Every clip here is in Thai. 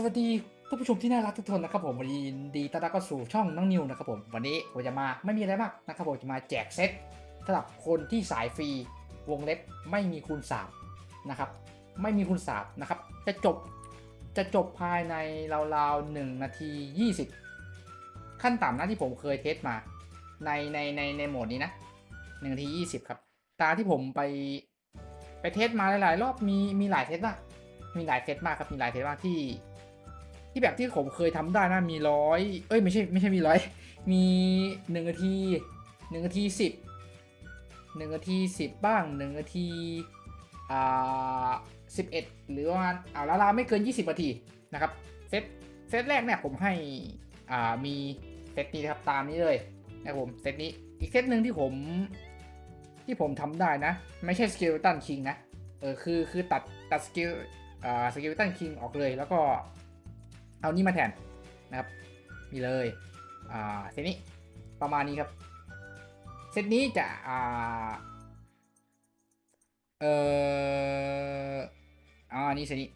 สวัสดีท่านผู้ชมที่น่ารักทุกคนนะครับผมวันนี้ยินดีต้อนรับเข้าสู่ช่องน้องนิวนะครับผมวันนี้ผมจะมาไม่มีอะไรมากนะครับผมจะมาแจกเซตสำหรับคนที่สายฟรีวงเล็บไม่มีคูณสามนะครับไม่มีคูณสามนะครับจะจบจะจบภายในราวๆหนึ่งนาทียี่สิบขั้นต่ำนะที่ผมเคยเทสมา ในในในในโหมดนี้นะหนึ่งนาทียี่สิบครับ ตาที่ผมไปไปเทสมาหลายๆ รอบมีมีหลายเทสมากมีหลายเทสมากครับมีหลายเทสมากที่ ที่แบบที่ผมเคยทำได้นะมีร้อยเอ้ยไม่ใช่ไม่ใช่มีร้อยมีหนึ่งนาทีหนึ่งนาทีสิบหนึ่งนาทีสิบบ้างหนึ่งนาทีอ่าสิบเอ็ดหรือว่าอ่าล้วเราไม่เกินยี่สิบนาทีนะครับเซตเซตแรกเนี่ยผมให้อ่ามีเซตนี้นะครับตามนี้เลยนะครับผมเซตนี้อีกเซตหนึ่งที่ผมที่ผมทำได้นะ ไม่ใช่สกิลตันคิงนะเออคือคือตัดตัดสกิลอ่าสกิลตันคิงออกเลยแล้วก็ เอานี่มาแทนนะครับมีเลยอ่าเซตนี้ประมาณนี้ครับเซตนี้จะอ่าเอออ่านี่เซตนี้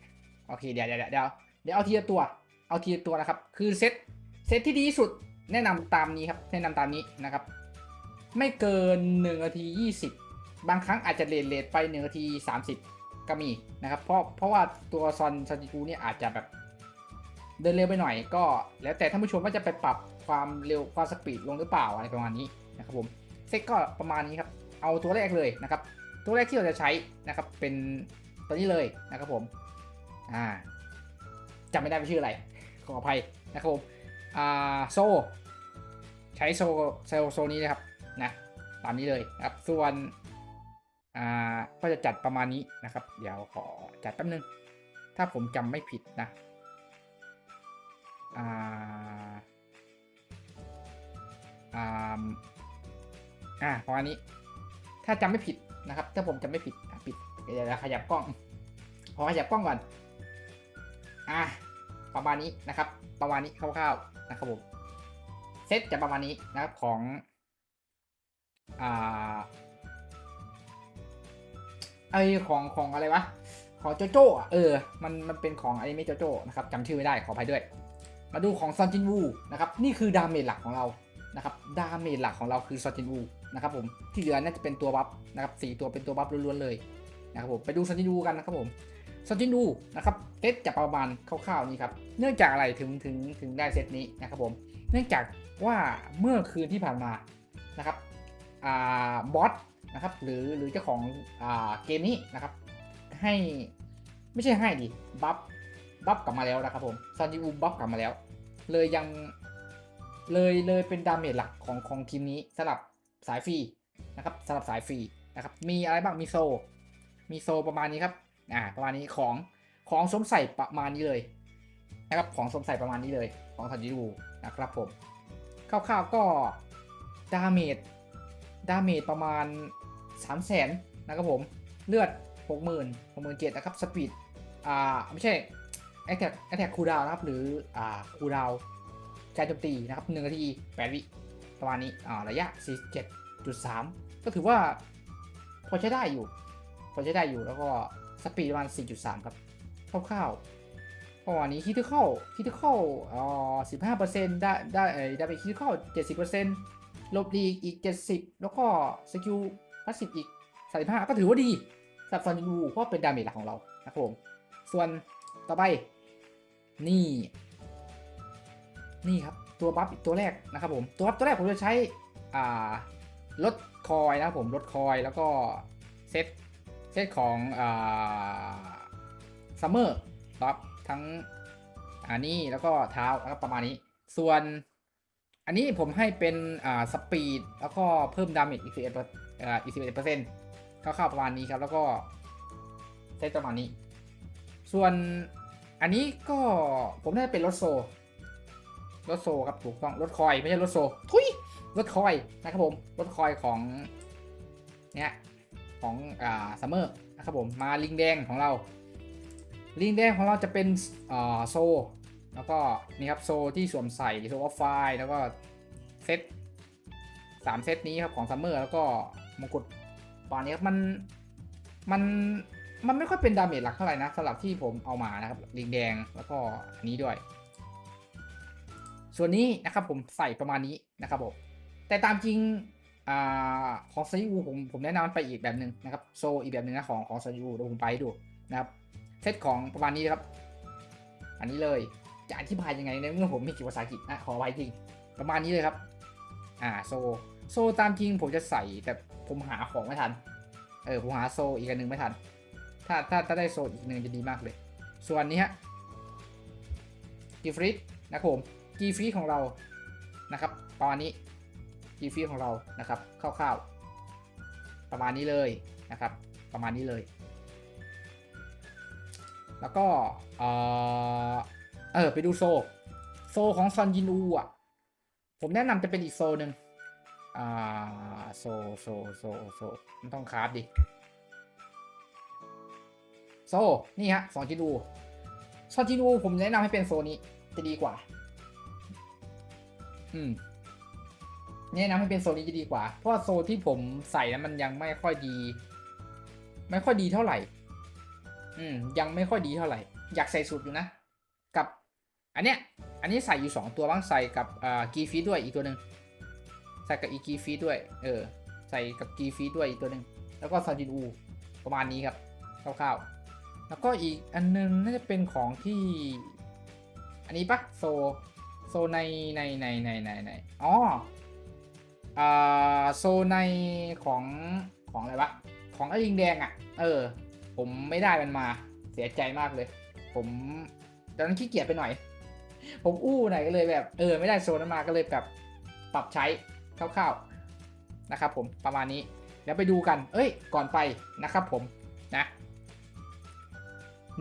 โอเคเดี๋ยวเดี๋ยวเดี๋ยวเดี๋ยวเอาทีละตัวเอาทีละตัวนะครับ คือเซตเซตที่ดีที่สุดแนะนำตามนี้ครับแนะนำตามนี้นะครับ ไม่เกิน1นาที 20 บางครั้งอาจจะเลทเลทไป1นาที 30 ก็มีนะครับ เพราะเพราะว่าตัวซอนซอนจิกูเนี่ยอาจจะแบบ เดินเร็วไปหน่อยก็ แล้วแต่ท่านผู้ชมว่าจะไปปรับความเร็วความสปีดลงหรือเปล่าอะไรประมาณนี้นะครับผมเซ็ตก็ประมาณนี้ครับเอาตัวแรกเลยนะครับ ตัวแรกที่เราจะใช้นะครับเป็นตัวนี้เลยนะครับผมอ่าจำไม่ได้เป็นชื่ออะไรขออภัยนะครับผมอ่าโซใช้โซโซโซนี้นะครับนะตามนี้เลยนะครับส่วนอ่าก็จะจัดประมาณนี้นะครับ เดี๋ยวขอจัดแป๊บนึง ถ้าผมจำไม่ผิดนะ อ่าอ่าอ่าประมาณนี้ ถ้าจำไม่ผิดนะครับ ถ้าผมจำไม่ผิดปิดเดี๋ยวเราขยับกล้องขอขยับกล้องก่อนอะประมาณนี้นะครับ ประมาณนี้คร่าวๆนะครับผมเซตจะประมาณนี้นะครับของอ่าไอของของอะไรวะ ของโจโจ้อะเออ มันมันเป็นของอนิเมะโจโจ้นะครับจำชื่อไม่ได้ขออภัยด้วย มาดูของซอนจินวูนะครับนี่คือดาเมจหลักของเรานะครับดาเมจหลักของเราคือซอนจินวูนะครับผมที่เหลือน่าจะเป็นตัวบัฟนะครับสี่ตัวเป็นตัวบัฟล้วนๆเลยนะครับผมไปดูซอนจินวูกันนะครับผมซอนจินวูนะครับเซตจะประมาณคร่าวๆนี้ครับเนื่องจากอะไรถึงถึงถึงได้เซตนี้นะครับผมเนื่องจากว่าเมื่อคืนที่ผ่านมานะครับอ่าบอสนะครับหรือหรือเจ้าของอ่าเกมนี้นะครับให้ไม่ใช่ให้ดิบัฟ บัฟกลับมาแล้วนะครับผมซอนจิอูบัฟกลับมาแล้ว เลยยังเลยเลยเป็นดาเมจหลักของของทีมนี้สำหรับสายฟรีนะครับสำหรับสายฟรีนะครับมีอะไรบ้างมีโซ มีโซประมาณนี้ครับอ่าประมาณนี้ของของสมใส่ประมาณนี้เลยนะครับของสมใส่ประมาณนี้เลย ของซอนจิอูนะครับผมคร่าวๆก็ดาเมจดาเมจประมาณ 3 0 0แสนนะครับผม เลือด 60,000 67,000นะครับ สปีด อ่า ไม่ใช่ แอคแท็กแอคแท็กคูดาวนะครับ หรืออ่าคูดาวการโจมตีนะครับหนึ่งนาทีแปดวิประมาณนี้อ่าระยะ 47.3 ก็ถือว่าพอใช้ได้อยู่ พอใช้ได้อยู่แล้วก็สปีดประมาณ 4.3 ครับคร่าวๆประมาณนี้คิดที่เข้าคิดที่เข้าอ่า15%ได้ได้เอ่อได้ไปคิดที่เข้า70%ลบดีอีก 70 แล้วก็สกิลพาสซีฟอีก 35 ก็ถือว่าดีสำหรับซอนยูเพราะเป็นดาเมจหลักของเรานะครับผมส่วนต่อไป นี่ นี่ครับตัวบัฟตัวแรกนะครับผมตัวบัฟตัวแรกผมจะใช้อ่าลดคอยนะครับผมลดคอยแล้วก็เซตเซตของอ่าซัมเมอร์ครับทั้งอันนี้แล้วก็เท้าแล้วก็ประมาณนี้ ส่วนอันนี้ผมให้เป็นอ่าสปีดแล้วก็เพิ่มดาเมจอีก11อ่าอีก11เปอร์เซ็นต์คร่าวๆประมาณนี้ครับ แล้วก็เซตประมาณนี้ ส่วน อันนี้ก็ผมได้เป็นรถโซ รถโซครับถูกต้องรถคอยไม่ใช่รถโซ ทุยรถคอยนะครับผม รถคอยของเนี่ยของอ่าซัมเมอร์นะครับผมมาลิงแดงของเรา ลิงแดงของเราจะเป็นอ่าโซ แล้วก็นี่ครับโซที่สวมใส่โซออฟไฟแล้วก็เซตสามเซตนี้ครับของซัมเมอร์แล้วก็มงกุฎปานนี้ครับมันมัน มันไม่ค่อยเป็นดาเมจหลักเท่าไหร่นะสำหรับที่ผมเอามานะครับลิงแดงแล้วก็อันนี้ด้วย ส่วนนี้นะครับผมใส่ประมาณนี้นะครับผมแต่ตามจริงอของซันยูผมผมแนะนำมันไปอีกแบบหนึ่งนะครับโซอีกแบบหนึ่งนะของของซันยูเดี๋ยวผมไปดูนะครับเซตของประมาณนี้ครับ อันนี้เลยจะอธิบายยังไงในเมื่อผมไม่เกี่ภาษาอังกฤษนะขอไว้จริง ประมาณนี้เลยครับ อ่าโซโซตามจริงผมจะใส่แต่ผมหาของไม่ทัน เออผมหาโซอีกอันหนึ่งไม่ทัน ถ้าถ้าถ้าได้โซอีกหนึ่งจะดีมากเลย ส่วนนี้ฮะกีฟริตนะครับผมกีฟริตของเรานะครับประมาณนี้กีฟริตของเรานะครับคร่าวๆ ประมาณนี้เลยนะครับ ประมาณนี้เลย แล้วก็เออเออไปดูโซ โซของซอนยินอูอะ ผมแนะนำจะเป็นอีกโซหนึ่งอ่าโซโซโซโซมันต้องคราฟดิ โซนี่ฮะสองจินูซอนจินูผมแนะนำให้เป็นโซนี้จะดีกว่า อืมแนะนำให้เป็นโซนี้จะดีกว่า เพราะโซที่ผมใส่นั้นมันยังไม่ค่อยดี ไม่ค่อยดีเท่าไหร่ อืม ยังไม่ค่อยดีเท่าไหร่ อยากใส่สุดอยู่นะกับ อันเนี้ย อันนี้ใส่อยู่สองตัวบ้างใส่กับอ่ากีฟีด้วยอีกตัวหนึ่งใส่กับอีกีฟีด้วย เออ ใส่กับกีฟีด้วยอีกตัวหนึ่งแล้วก็ซอนจินอูประมาณนี้ครับคร่าวๆ แล้วก็อีกอันนึงน่าจะเป็นของที่ อันนี้ปะโซ โซในในในในในในอ๋ออ่าโซในของของอะไรวะ ของไอ้ลิงแดงอะ่ะ เออ ผมไม่ได้มันมา เสียใจมากเลย ผมตอนนั้นขี้เกียจไปหน่อย ผมอู้หน่อยก็เลยแบบ เออ ไม่ได้โซนนั้นมาก็เลยแบบปรับใช้คร่าวๆนะครับผมประมาณนี้เดี๋ยวไปดูกัน เอ้ย ก่อนไปนะครับผมนะ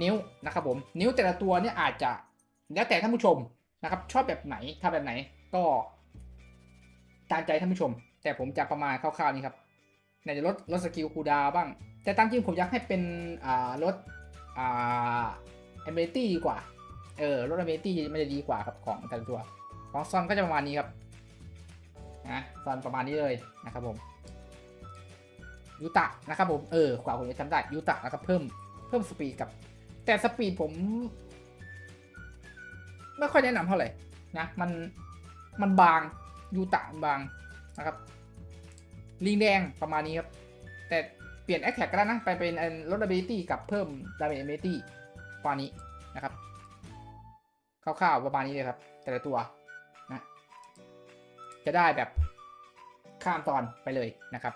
นิ้วนะครับผมนิ้วแต่ละตัวเนี่ยอาจจะแล้วแต่ท่านผู้ชมนะครับ ชอบแบบไหนถ้าแบบไหนก็ตามใจท่านผู้ชม แต่ผมจะประมาณคร่าวๆนี้ครับไหนจะลดลดสกิลคูดาวบ้าง แต่ตามจริงผมอยากให้เป็นอ่าลดอ่าเอเมตี้ดีกว่าเออลดเอเมตี้มันจะดีกว่าครับของแต่ละตัว ของซอนก็จะประมาณนี้ครับนะซอนประมาณนี้เลยนะครับผมยูตะนะครับผมเออกว่าผมจะจำได้ยูตะนะครับเพิ่มเพิ่มสปีดกับ แต่สปีดผม ไม่ค่อยแนะนำเท่าไหร่นะมันมันบางยูตะบางนะครับ ลิงแดงประมาณนี้ครับ แต่เปลี่ยนแอคแท็กก็ได้นะ ไปเป็นลด ability กับเพิ่ม damage ability ประมาณนี้นะครับคร่าวๆประมาณนี้เลยครับ แต่ละตัวนะ จะได้แบบข้ามตอนไปเลยนะครับ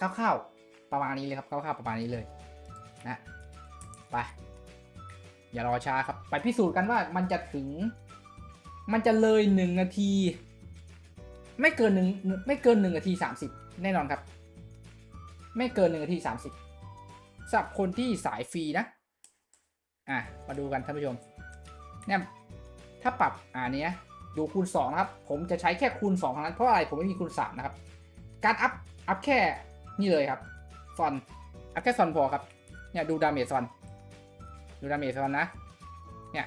คร่าวๆประมาณนี้เลยครับคร่าวๆประมาณนี้เลยนะไป อย่ารอช้าครับ ไปพิสูจน์กันว่ามันจะถึง มันจะเลยหนึ่งนาที ไม่เกินหนึ่งไม่เกินหนึ่งนาทีสามสิบแน่นอนครับ ไม่เกินหนึ่งนาทีสามสิบสำหรับคนที่สายฟรีนะ อะ มาดูกันท่านผู้ชม เนี่ย ถ้าปรับอ่านี้ดูคูณ2นะครับ ผมจะใช้แค่คูณ2เท่านั้น เพราะอะไร ผมไม่มีคูณ3นะครับ การอัพ อัพแค่นี่เลยครับซอน อัพแค่ซอนพอครับ เนี่ยดูดาเมจซอน ดูดาเมจซอนนะ เนี่ย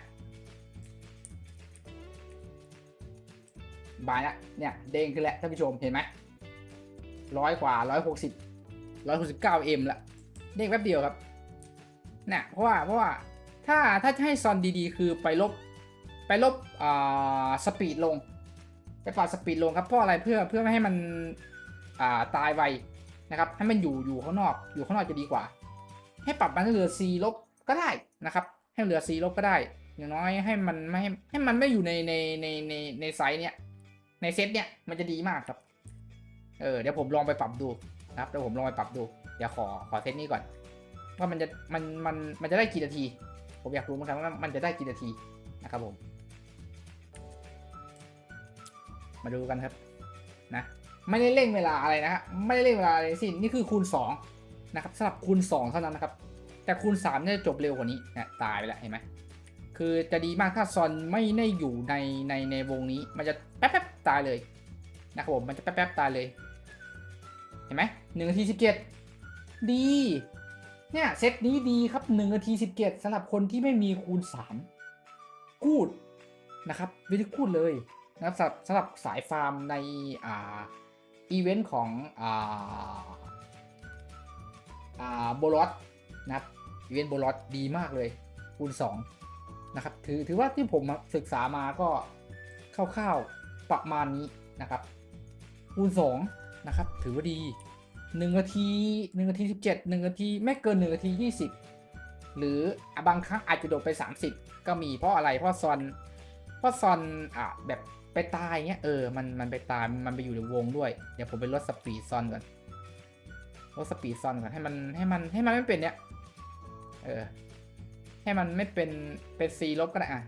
บายละเนี่ย เด้งขึ้นแล้วท่านผู้ชมเห็นไหมร้อยกว่าร้อยหกสิบร้อยหกสิบเก้าเอ็มละ เด้งแป๊บเดียวครับเนี่ยเพราะว่าเพราะว่าถ้าถ้าจะให้ซอนดีๆ คือไปลบไปลบอ่าสปีดลงไปปรับสปีดลงครับเพราะอะไรเพื่อเพื่อไม่ให้มันอ่าตายไวนะครับให้มันอยู่อยู่ข้างนอกอยู่ข้างนอกจะดีกว่า ให้ปรับมันเหลือ C ลบก็ได้ นะครับ ให้เหลือ C ลบก็ได้ อย่างน้อยให้มันไม่ให้ให้มันไม่อยู่ในในในในในไซส์เนี้ยในเซตเนี้ยมันจะดีมากครับ เออเดี๋ยวผมลองไปปรับดูนะครับเดี๋ยวผมลองไปปรับดูเดี๋ยวขอขอเซตนี้ก่อนว่ามันจะมันมันมันจะได้กี่นาที ผมอยากรู้เหมือนกันว่ามันจะได้กี่นาทีนะครับผม มาดูกันครับนะไม่ได้เร่งเวลาอะไรนะฮะไม่ได้เร่งเวลาอะไรสิ้นนี่คือคูณ2นะครับสำหรับคูณ2เท่านั้นนะครับ แต่คูณ3เนี่ยจะจบเร็วกว่านี้นะตายไปแล้วเห็นไหมคือจะดีมากถ้าซอนไม่ได้อยู่ในในในวงนี้ มันจะแป๊บๆตายเลยนะครับผมมันจะแป๊บๆตายเลย เห็นไหมหนึ่งนาทีสิบเจ็ดดี เนี่ยเซตนี้ดีครับหนึ่งนาทีสิบเจ็ดสำหรับคนที่ไม่มีคูณสามกูดนะครับวิธีกูดเลยนะครับสำหรับสำหรับสายฟาร์มในอ่าอีเวนต์ของอ่าอ่าโบลอสนะครับ อีเวนต์โบลอสดีมากเลย คูณ 2 นะครับ ถือถือว่าที่ผมศึกษามาก็คร่าวๆประมาณนี้นะครับ คูณ 2 นะครับ ถือว่าดี 1 นาที 1 นาที 17 1 นาที ไม่เกิน 1 นาที 20 หรือบางครั้งอาจจะโดดไป 30 ก็มีเพราะอะไรเพราะซอนเพราะซอนอะแบบไปตายเงี้ยเออมันมันไปตายมันไปอยู่ในวงด้วย เดี๋ยวผมไปลดสปีดซอนก่อนลดสปีดซอนก่อนให้มันให้มันให้มันไม่เป็นเนี้ย เออ ให้มันไม่เป็นเป็นซีลบก็ได้อะ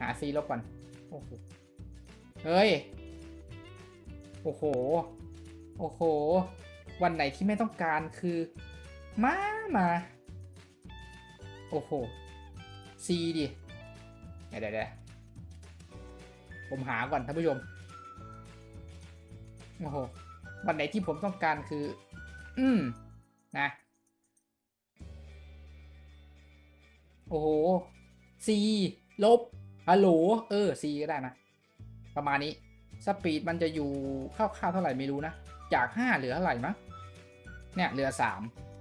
หาซีลบก่อน โอ้โห เฮ้ย โอ้โห โอ้โห วันไหนที่ไม่ต้องการคือ มามา โอ้โหซีดิเดี๋ยวเดี๋ยวเดี๋ยวผมหาก่อนท่านผู้ชม โอ้โห วันไหนที่ผมต้องการคือ อืม นะ โอ้โห C ลบฮัลโหลเออ C ก็ได้นะ ประมาณนี้ สปีดมันจะอยู่คร่าวๆเท่าไหร่ไม่รู้นะ จาก 5 เหลือเท่าไหร่มั้งเนี่ยเหลือ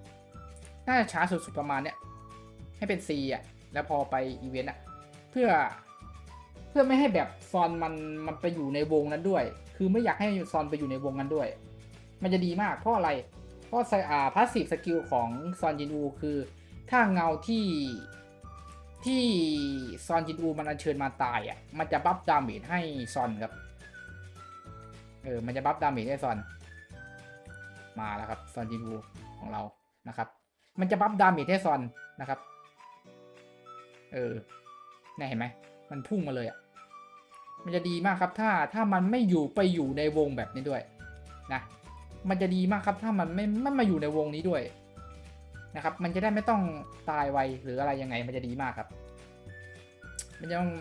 3 น่าจะช้าสุดๆประมาณเนี้ยให้เป็น C อะ แล้วพอไปอีเวนต์อะ เพื่อเพื่อไม่ให้แบบซอนมันมันไปอยู่ในวงนั้นด้วย คือไม่อยากให้ซอนไปอยู่ในวงนั้นด้วย มันจะดีมากเพราะอะไร เพราะอ่าพาสซีฟสกิลของซอนจินอูคือ ถ้าเงาที่ ที่ซอนจินอูมันอัญเชิญมาตายอะ มันจะบัฟดาเมจให้ซอนครับ เออ มันจะบัฟดาเมจให้ซอน มาแล้วครับซอนจินอูของเรานะครับ มันจะบัฟดาเมจให้ซอนนะครับ เออนี่เห็นไหม มันพุ่งมาเลยอะ มันจะดีมากครับ ถ้าถ้ามันไม่อยู่ไปอยู่ในวงแบบนี้ด้วยนะ มันจะดีมากครับ ถ้ามันไม่ไม่มาอยู่ในวงนี้ด้วย นะครับ มันจะได้ไม่ต้องตายไวหรืออะไรยังไงมันจะดีมากครับ มันจะต้อง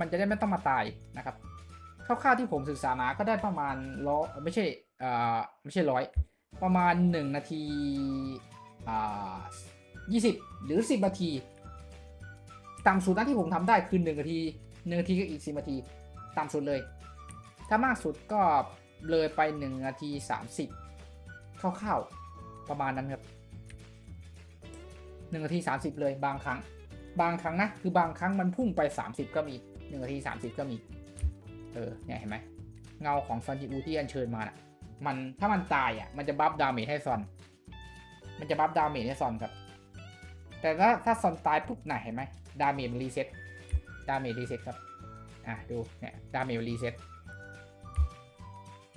มันจะได้ไม่ต้องมาตายนะครับคร่าวๆที่ผมศึกษามาก็ได้ประมาณร้อยไม่ใช่อ่อไม่ใช่ร้อยประมาณ 1 นาทีอ่ายี่สิบหรือ 10 นาทีต่ำสุดนะที่ผมทำได้คือ1นาที1นาทีก็อีก 10 นาทีต่ำสุดเลย ถ้ามากสุดก็เลยไป 1 นาที 30คร่าวๆประมาณนั้นครับ หนึ่งนาทีสามสิบเลยบางครั้ง บางครั้งนะ คือบางครั้งมันพุ่งไปสามสิบก็มีหนึ่งนาทีสามสิบก็มี เออ เนี่ยเห็นไหม เงาของซอนจิอูที่อัญเชิญมาน่ะ มันถ้ามันตายอะ มันจะบัฟดาเมจให้ซอน มันจะบัฟดาเมจให้ซอนครับ แต่ถ้าถ้าซอนตายปุ๊บน่ะเห็นไหมดาเมจมันรีเซ็ต ดาเมจรีเซ็ตครับ อะดูเนี่ยดาเมจรีเซ็ต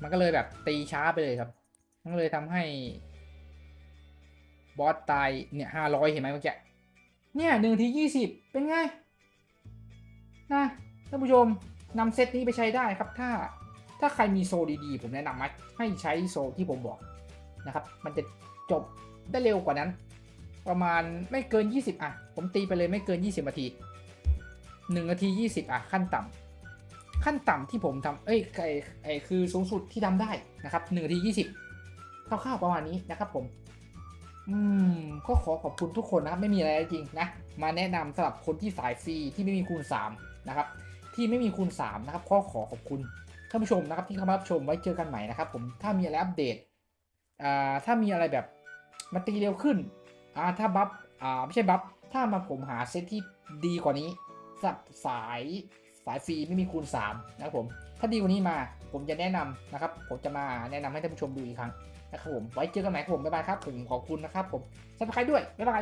มันก็เลยแบบตีช้าไปเลยครับ มันก็เลยทำให้ บอสตายเนี่ยห้าร้อยเห็นไหมเมื่อกี้เนี่ยหนึ่งทียี่สิบเป็นไงนะท่านผู้ชมนำเซตนี้ไปใช้ได้ครับถ้าถ้าใครมีโซดีๆ ผมแนะนำมาให้ใช้โซที่ผมบอกนะครับ มันจะจบได้เร็วกว่านั้น ประมาณไม่เกิน 20 อะ ผมตีไปเลยไม่เกิน 20นาที1นาที 20 อะ ขั้นต่ำขั้นต่ำที่ผมทำเอ้ยไอไอคือสูงสุดที่ทำได้นะครับ1นาที 20คร่าวๆประมาณนี้นะครับผม อืมก็ขอขอบคุณทุกคนนะครับไม่มีอะไรจริงนะ มาแนะนำสำหรับคนที่สายฟรีที่ไม่มีคูณ3นะครับที่ไม่มีคูณ3นะครับก็ขอขอบคุณท่านผู้ชมนะครับที่เข้ามารับชมไว้เจอกันใหม่นะครับผมถ้ามีอะไรอัปเดตอ่าถ้ามีอะไรแบบมาตีเร็วขึ้นอ่าถ้าบัฟอ่าไม่ใช่บัฟถ้ามาผมหาเซตที่ดีกว่านี้สับสายสายฟรีไม่มีคูณ3นะครับผมถ้าดีกว่านี้มาผมจะแนะนำนะครับผมจะมาแนะนำให้ท่านผู้ชมดูอีกครั้ง นะครับผมไว้เจอกันใหม่ครับผมบ๊ายบายครับผมขอบคุณนะครับผมสับสไครด้วยบ๊ายบาย